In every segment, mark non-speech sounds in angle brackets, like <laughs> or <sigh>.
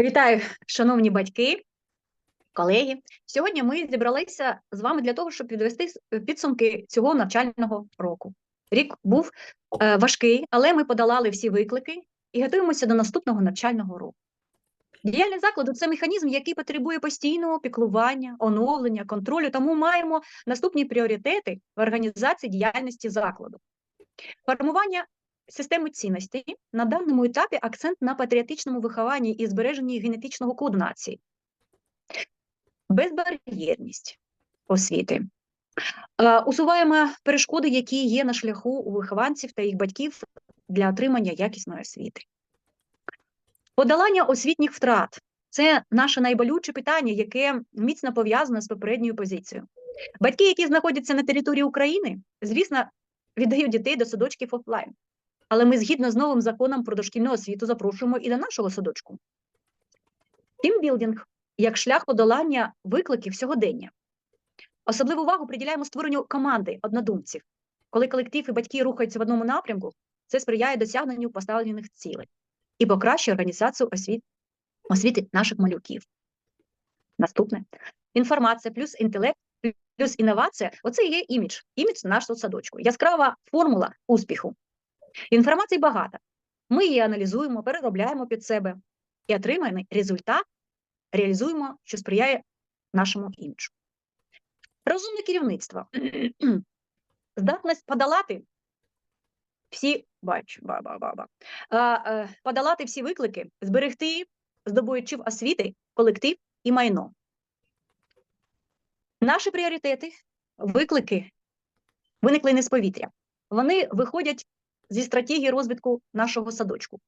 Вітаю, шановні батьки, колеги. Сьогодні ми зібралися з вами для того, щоб підвести підсумки цього навчального року. Рік був е, важкий, але ми подолали всі виклики і готуємося до наступного навчального року. Діяльність закладу це механізм, який потребує постійного піклування, оновлення, контролю, тому маємо наступні пріоритети в організації діяльності закладу. Формування системи цінностей на даному етапі акцент на патріотичному вихованні і збереженні генетичного коду нації, безбар'єрність освіти. Е, Усуваємо перешкоди, які є на шляху у вихованців та їх батьків для отримання якісної освіти. Подолання освітніх втрат це наше найболюче питання, яке міцно пов'язане з попередньою позицією. Батьки, які знаходяться на території України, звісно, віддають дітей до садочків офлайн. Але ми згідно з новим законом про дошкільну освіту запрошуємо і до нашого садочку. Тімбілдинг як шлях подолання викликів сьогодення. Особливу увагу приділяємо створенню команди однодумців. Коли колектив і батьки рухаються в одному напрямку, це сприяє досягненню поставлених цілей і покращує організацію освіт, освіти наших малюків. Наступне інформація плюс інтелект плюс інновація оце є імідж, імідж нашого садочку. Яскрава формула успіху. Інформації багато. Ми її аналізуємо, переробляємо під себе і отриманий результат реалізуємо, що сприяє нашому іміджу. Розумне керівництво. <clears throat> Здатність подолати всі бач, ба, ба, ба, а, е, подолати всі виклики, зберегти здобувачів освіти, колектив і майно. Наші пріоритети, виклики виникли не з повітря. Вони виходять зі стратегії розвитку нашого садочку,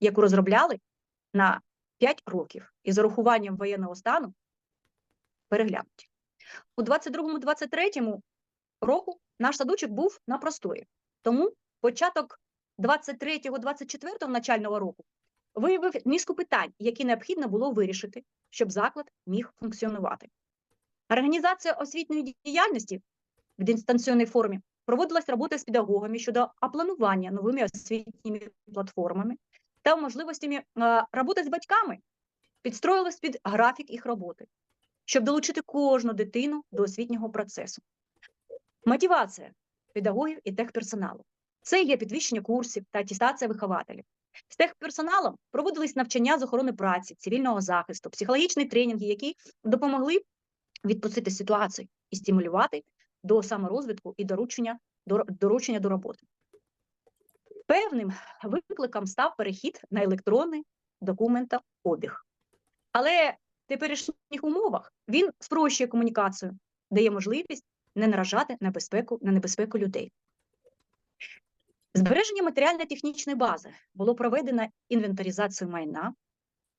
яку розробляли на 5 років і з урахуванням воєнного стану переглянуті. У 22-23 року наш садочок був на простої. Тому початок 23-24 навчального року виявив низку питань, які необхідно було вирішити, щоб заклад міг функціонувати. Організація освітньої діяльності в дистанційній формі проводилась робота з педагогами щодо опланування новими освітніми платформами та можливостями е, роботи з батьками, підстроїлась під графік їх роботи, щоб долучити кожну дитину до освітнього процесу. Мотивація педагогів і техперсоналу. Це є підвищення курсів та атестація вихователів. З техперсоналом проводились навчання з охорони праці, цивільного захисту, психологічні тренінги, які допомогли відпустити ситуацію і стимулювати до саморозвитку і доручення до, доручення до роботи. Певним викликом став перехід на електронний документообіг. Але в теперішніх умовах він спрощує комунікацію, дає можливість не наражати на безпеку, на небезпеку людей. Збереження матеріально-технічної бази було проведено інвентаризацію майна,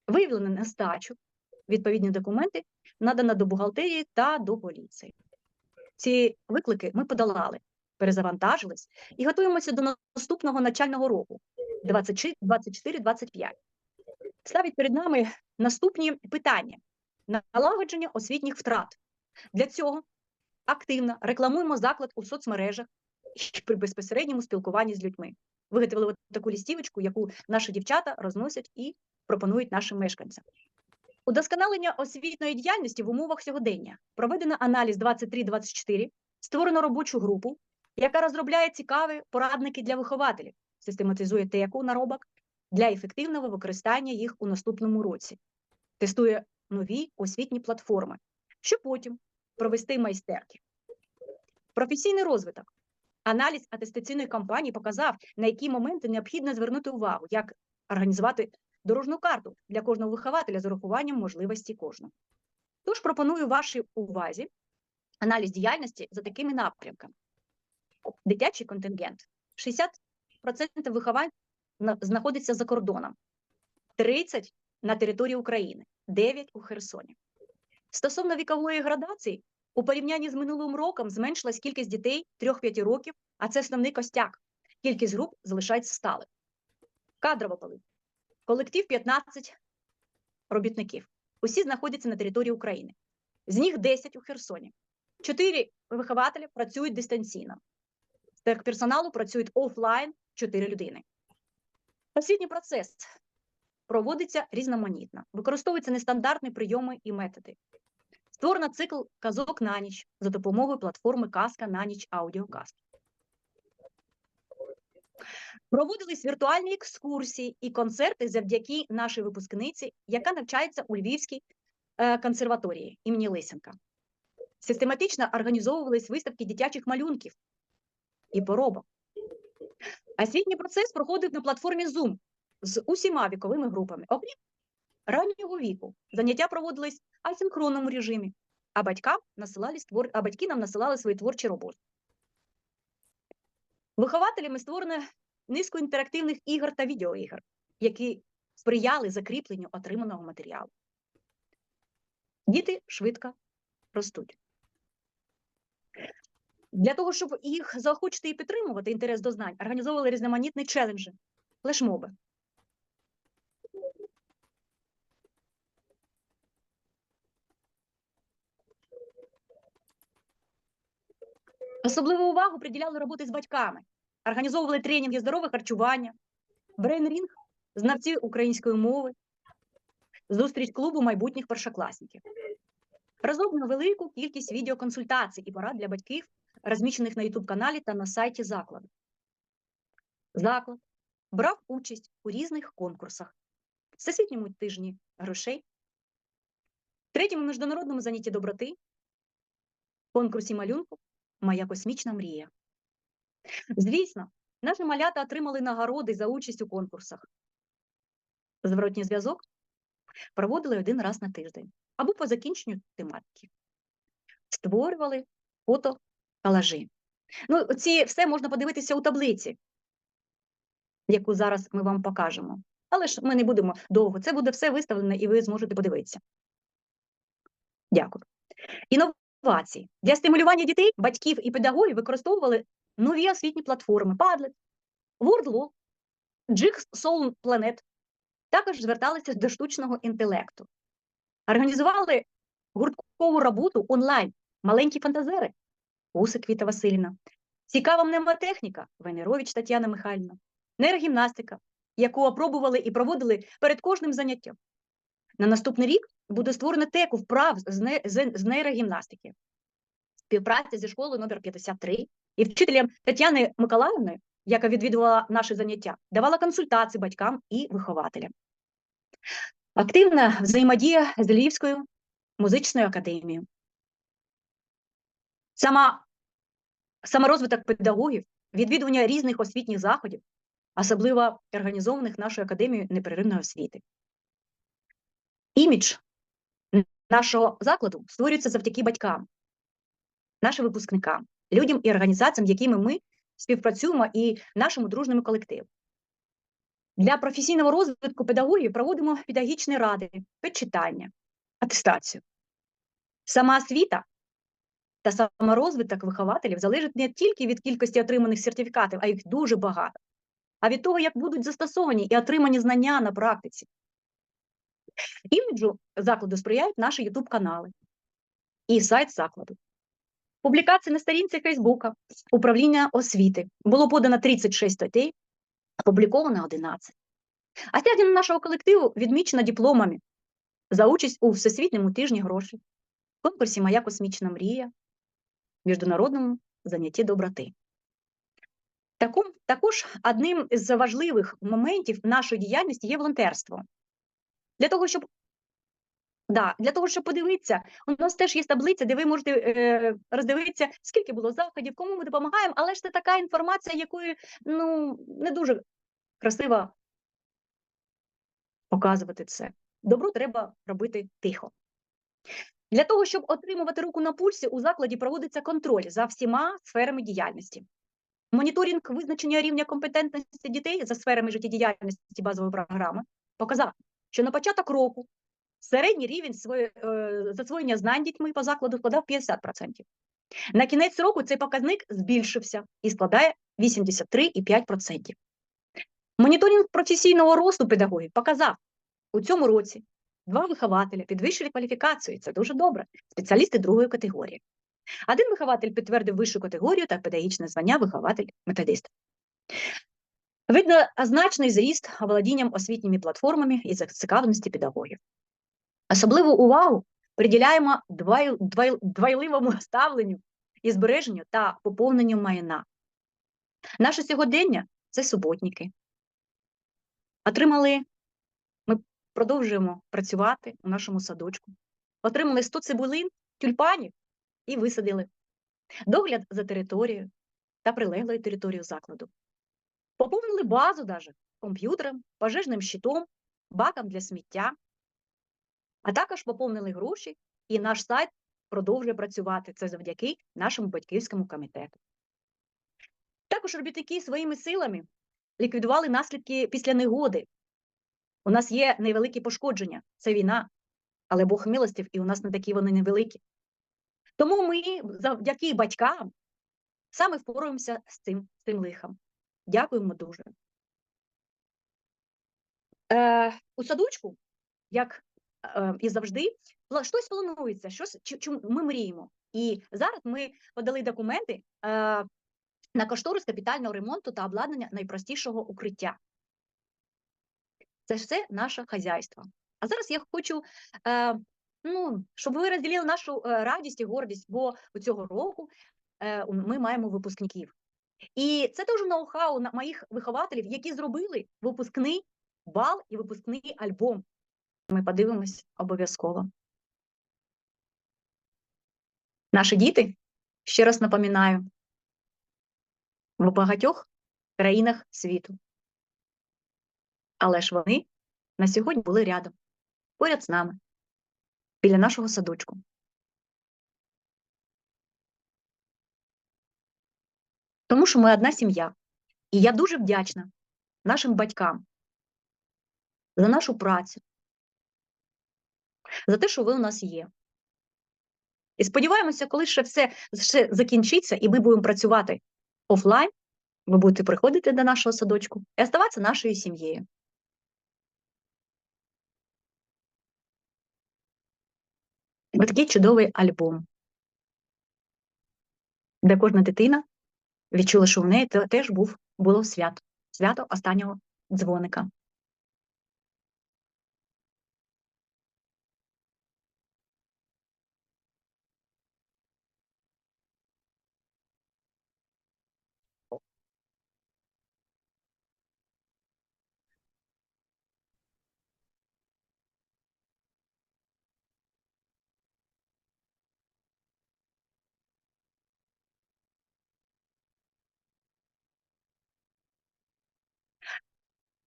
виявлено нестачу, відповідні документи надано до бухгалтерії та до поліції. Ці виклики ми подолали, перезавантажились і готуємося до наступного навчального року 24-25. Ставить перед нами наступні питання: налагодження освітніх втрат. Для цього активно рекламуємо заклад у соцмережах при безпосередньому спілкуванні з людьми. Виготовили таку лістівочку, яку наші дівчата розносять і пропонують нашим мешканцям. Удосконалення освітньої діяльності в умовах сьогодення. Проведено аналіз 23-24, створено робочу групу, яка розробляє цікаві порадники для вихователів, систематизує теку наробок для ефективного використання їх у наступному році, тестує нові освітні платформи, щоб потім провести майстерки. Професійний розвиток. Аналіз атестаційної кампанії показав, на які моменти необхідно звернути увагу, як організувати дорожну карту для кожного вихователя з урахуванням можливості кожного. Тож пропоную вашій увазі аналіз діяльності за такими напрямками: дитячий контингент. 60% виховань знаходиться за кордоном, 30% на території України, 9% у Херсоні. Стосовно вікової градації, у порівнянні з минулим роком зменшилась кількість дітей 3-5 років, а це основний костяк. Кількість груп залишається сталою. Кадрова політика. Колектив 15 робітників. Усі знаходяться на території України. З них 10 у Херсоні. 4 вихователі працюють дистанційно. З техперсоналу працюють офлайн 4 людини. Освітній процес. проводиться різноманітно, використовуються нестандартні прийоми і методи. Створено цикл казок на ніч за допомогою платформи Казка на ніч аудіоказки. Проводились віртуальні екскурсії і концерти завдяки нашій випускниці, яка навчається у Львівській е, консерваторії імені Лисенка. Систематично організовувались виставки дитячих малюнків і поробок. Освітній процес проходив на платформі Zoom з усіма віковими групами. Окрім раннього віку, заняття проводились в асинхронному режимі, а батькам насилали а батьки нам насилали свої творчі роботи. Вихователями створено низку інтерактивних ігор та відеоігор, які сприяли закріпленню отриманого матеріалу. Діти швидко ростуть. Для того, щоб їх заохочити і підтримувати інтерес до знань, організовували різноманітні челенджі, флешмоби. Особливу увагу приділяли роботи з батьками, організовували тренінги здорове харчування, брейн-рінг, знавці української мови, зустріч клубу майбутніх першокласників. Розроблено велику кількість відеоконсультацій і порад для батьків, розміщених на youtube каналі та на сайті закладу. Заклад брав участь у різних конкурсах, всесвітньому тижні грошей, третьому міжнародному занятті доброти, конкурсі малюнку Моя космічна мрія. Звісно, наші малята отримали нагороди за участь у конкурсах. Зворотній зв'язок проводили один раз на тиждень або по закінченню тематики. Створювали фото калажі. Ну, ці все можна подивитися у таблиці, яку зараз ми вам покажемо. Але ж ми не будемо довго. Це буде все виставлено, і ви зможете подивитися. Дякую. Інновації. Для стимулювання дітей, батьків і педагогів використовували нові освітні платформи Padlet, WordLaw, Jigsaw Planet. Також зверталися до штучного інтелекту. Організували гурткову роботу онлайн, маленькі фантазери, Усик Віта Васильівна, цікава мнемотехніка Венерович Тетяна Михайлівна, нейрогімнастика, яку опробували і проводили перед кожним заняттям. На наступний рік буде створено теку вправ з, не, з, з нейрогімнастики, співпраця зі школою номер 53 і вчителем Тетяни Миколаївною, яка відвідувала наші заняття, давала консультації батькам і вихователям. Активна взаємодія з Львівською музичною академією. Сама, Саморозвиток педагогів, відвідування різних освітніх заходів, особливо організованих нашою академією непреривної освіти. Імідж нашого закладу створюється завдяки батькам, нашим випускникам, людям і організаціям, якими ми співпрацюємо, і нашому дружному колективу. Для професійного розвитку педагогів проводимо педагогічні ради, підчитання, атестацію. Сама освіта та саморозвиток вихователів залежить не тільки від кількості отриманих сертифікатів, а їх дуже багато, а від того, як будуть застосовані і отримані знання на практиці. Іміджу закладу сприяють наші youtube канали і сайт закладу. Публікації на сторінці Фейсбука, управління освіти було подано 36 статей, опубліковано 11. А сьогодні нашого колективу відмічено дипломами за участь у Всесвітньому тижні грошей, конкурсі Моя космічна мрія, міжнародному занятті доброти. Також одним з важливих моментів нашої діяльності є волонтерство. Для того, щоб да, для того, щоб подивитися, у нас теж є таблиця, де ви можете е, роздивитися, скільки було заходів, кому ми допомагаємо, але ж це така інформація, якою ну, не дуже красиво показувати це. Добро треба робити тихо. Для того, щоб отримувати руку на пульсі, у закладі проводиться контроль за всіма сферами діяльності. Моніторинг визначення рівня компетентності дітей за сферами життєдіяльності базової програми показав, що на початок року середній рівень е, засвоєння знань дітьми по закладу складав 50%. На кінець року цей показник збільшився і складає 83,5%. Моніторинг професійного росту педагогів показав, у цьому році два вихователя підвищили кваліфікацію, це дуже добре, спеціалісти другої категорії. Один вихователь підтвердив вищу категорію та педагогічне звання вихователь-методист. Видно значний зріст володінням освітніми платформами і зацікавленості педагогів. Особливу увагу приділяємо двай- двай- двайливому <laughs> ставленню і збереженню та поповненню майна. Наше сьогодення це суботники. Отримали, ми продовжуємо працювати у нашому садочку. Отримали 100 цибулин, тюльпанів і висадили. Догляд за територією та прилеглою територією закладу. Поповнили базу даже комп'ютером, пожежним щитом, баком для сміття, а також поповнили гроші, і наш сайт продовжує працювати. Це завдяки нашому батьківському комітету. Також робітники своїми силами ліквідували наслідки після негоди. У нас є невеликі пошкодження, це війна, але Бог милостив, і у нас не такі вони невеликі. Тому ми завдяки батькам саме впораємося з цим, з цим лихом. Дякуємо дуже. Е, у садочку, як е, і завжди, щось планується, щось чи- чому ми мріємо. І зараз ми подали документи е, на кошторис капітального ремонту та обладнання найпростішого укриття. Це ж все наше хазяйство. А зараз я хочу, е, ну, щоб ви розділили нашу е, радість і гордість, бо у цього року е, ми маємо випускників. І це теж ноу-хау на моїх вихователів, які зробили випускний бал і випускний альбом. Ми подивимось обов'язково. Наші діти, ще раз напоминаю, в багатьох країнах світу. Але ж вони на сьогодні були рядом, поряд з нами, біля нашого садочку. Тому що ми одна сім'я. І я дуже вдячна нашим батькам за нашу працю, за те, що ви у нас є. І сподіваємося, коли ще все ще закінчиться, і ми будемо працювати офлайн, ви будете приходити до нашого садочку і оставатися нашою сім'єю. Ось такий чудовий альбом, де кожна дитина відчула, що в неї те- теж був, було свято, свято останнього дзвоника.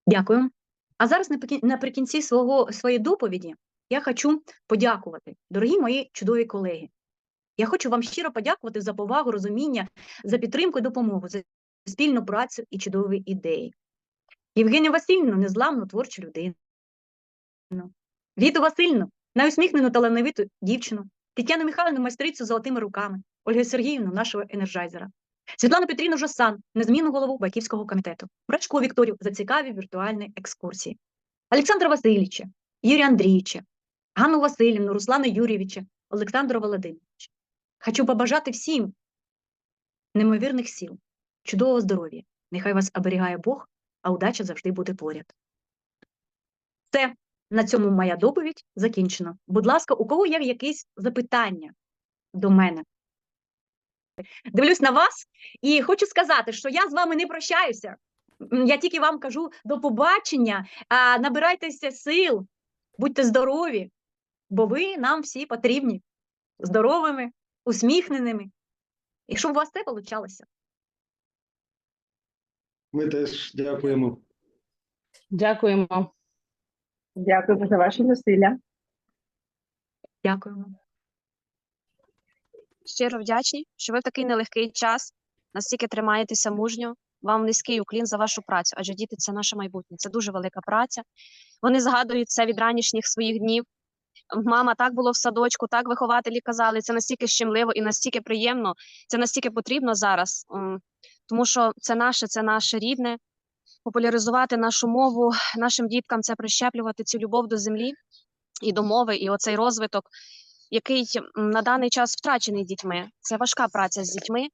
Дякую. А зараз наприкінці свого своєї доповіді я хочу подякувати, дорогі мої чудові колеги. Я хочу вам щиро подякувати за повагу, розуміння, за підтримку і допомогу, за спільну працю і чудові ідеї. Євгенію Васильівну, незламну творчу людину. Віту Васильівну, найусміхнену талановиту дівчину, Тетяну Михайлівну, майстрицю золотими руками, Ольгу Сергіївну, нашого енерджайзера, Світлану Петрівну Жосан, незмінну голову батьківського комітету, Брачко Вікторію за цікаві віртуальні екскурсії, Олександра Васильовича, Юрія Андрійовича, Ганну Васильівну, Руслана Юрійовича, Олександра Володимировича. Хочу побажати всім неймовірних сил, чудового здоров'я. Нехай вас оберігає Бог, а удача завжди буде поряд. Це на цьому моя доповідь закінчена. Будь ласка, у кого є якісь запитання до мене? Дивлюсь на вас і хочу сказати, що я з вами не прощаюся. Я тільки вам кажу до побачення, набирайтеся сил, будьте здорові, бо ви нам всі потрібні здоровими, усміхненими. І щоб у вас це получалося. Ми теж дякуємо. Дякуємо. Дякую за ваші зусилля. Дякуємо. Щиро вдячні, що ви в такий нелегкий час настільки тримаєтеся мужньо. Вам низький уклін за вашу працю, адже діти це наше майбутнє. Це дуже велика праця. Вони згадують це від ранішніх своїх днів. Мама, так було в садочку, так вихователі казали. Це настільки щемливо і настільки приємно, це настільки потрібно зараз, тому що це наше, це наше рідне. Популяризувати нашу мову нашим діткам це прищеплювати цю любов до землі і до мови, і оцей розвиток який на даний час втрачений дітьми. Це важка праця з дітьми,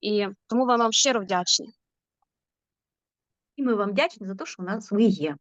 і тому вам щиро вдячні. І ми вам вдячні за те, що у нас ви є.